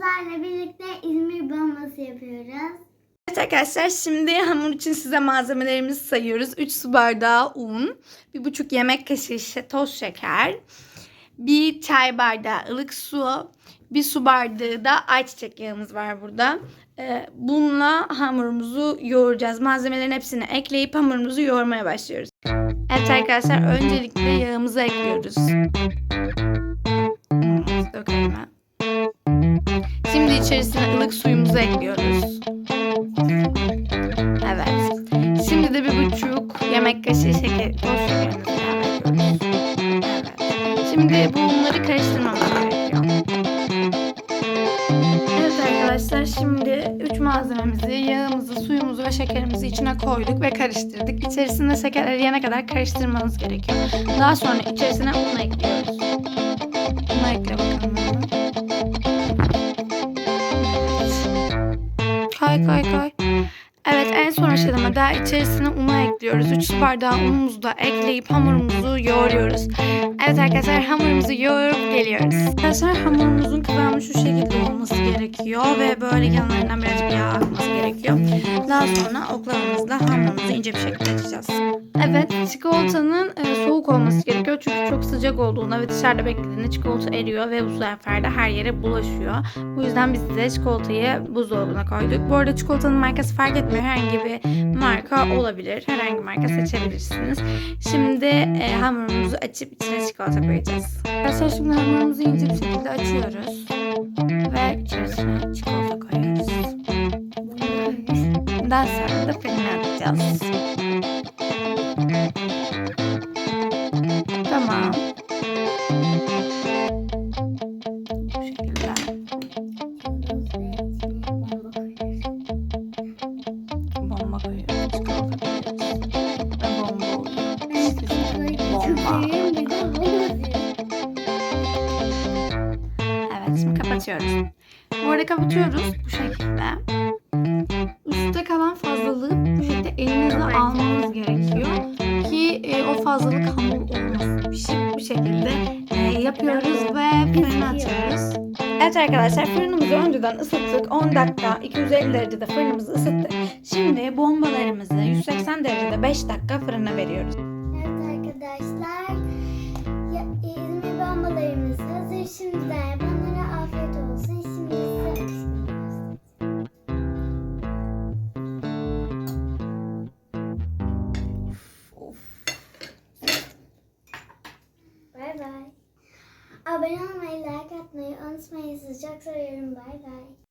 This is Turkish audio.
sizlerle birlikte İzmir bombası yapıyoruz. Evet arkadaşlar şimdi hamur için size malzemelerimizi sayıyoruz. 3 su bardağı un, 1,5 yemek kaşığı toz şeker, 1 çay bardağı ılık su, 1 su bardağı da ayçiçek yağımız var burada. Ee, bununla hamurumuzu yoğuracağız. Malzemelerin hepsini ekleyip hamurumuzu yoğurmaya başlıyoruz. Evet arkadaşlar öncelikle yağımızı ekliyoruz. İçerisine ılık suyumuzu ekliyoruz. Evet. Şimdi de bir buçuk yemek kaşığı şeker, toz. Evet. Şimdi bunları karıştırmamız gerekiyor. Evet arkadaşlar şimdi üç malzememizi, yağımızı, suyumuzu ve şekerimizi içine koyduk ve karıştırdık. İçerisinde şeker eriyene kadar karıştırmanız gerekiyor. Daha sonra içerisine un ekliyoruz. Kay kay kay. Evet en son aşamada içerisine unu ekliyoruz. 3 su bardağı unumuzu da ekleyip hamurumuzu yoğuruyoruz. Evet arkadaşlar hamurumuzu yoğurup geliyoruz. Arkadaşlar hamurumuzun kıvamı şu şekilde olması gerekiyor ve böyle kenarlarından birazcık yağ akması gerekiyor. Daha sonra oklavamızla hamurumuzu ince bir şekilde açacağız. Evet çikolatanın e, soğuk olması gerekiyor çünkü çok sıcak olduğunda ve dışarıda beklediğinde çikolata eriyor ve bu sefer de her yere bulaşıyor. Bu yüzden biz de çikolatayı buzdolabına koyduk. Bu arada çikolatanın markası fark etmiyor. Herhangi bir marka olabilir. Herhangi marka seçebilirsiniz. Şimdi e, hamurumuzu açıp içine çikolata koyacağız. Arkadaşlar şimdi hamurumuzu ince bir şekilde açıyoruz. Ve içerisine çikolata. Daha sonra da fırına atacağız. Tamam. Bu şekilde. Bomba koyuyoruz. Ve. Bomba. Evet şimdi kapatıyoruz. Bu arada kapatıyoruz bu şekilde. Üstte kalan fazlalığı bu şekilde elinizle almanız gerekiyor. Ki e, o fazlalık hamur olmasın. Pişip bu şekilde e, yapıyoruz ve fırına atıyoruz. Evet arkadaşlar fırınımızı önceden ısıttık. 10 dakika 250 derecede fırınımızı ısıttık. Şimdi bombalarımızı 180 derecede 5 dakika fırına veriyoruz. Bay. Abone olmayı, like atmayı unutmayın. Sizi çok seviyorum. Bay bay.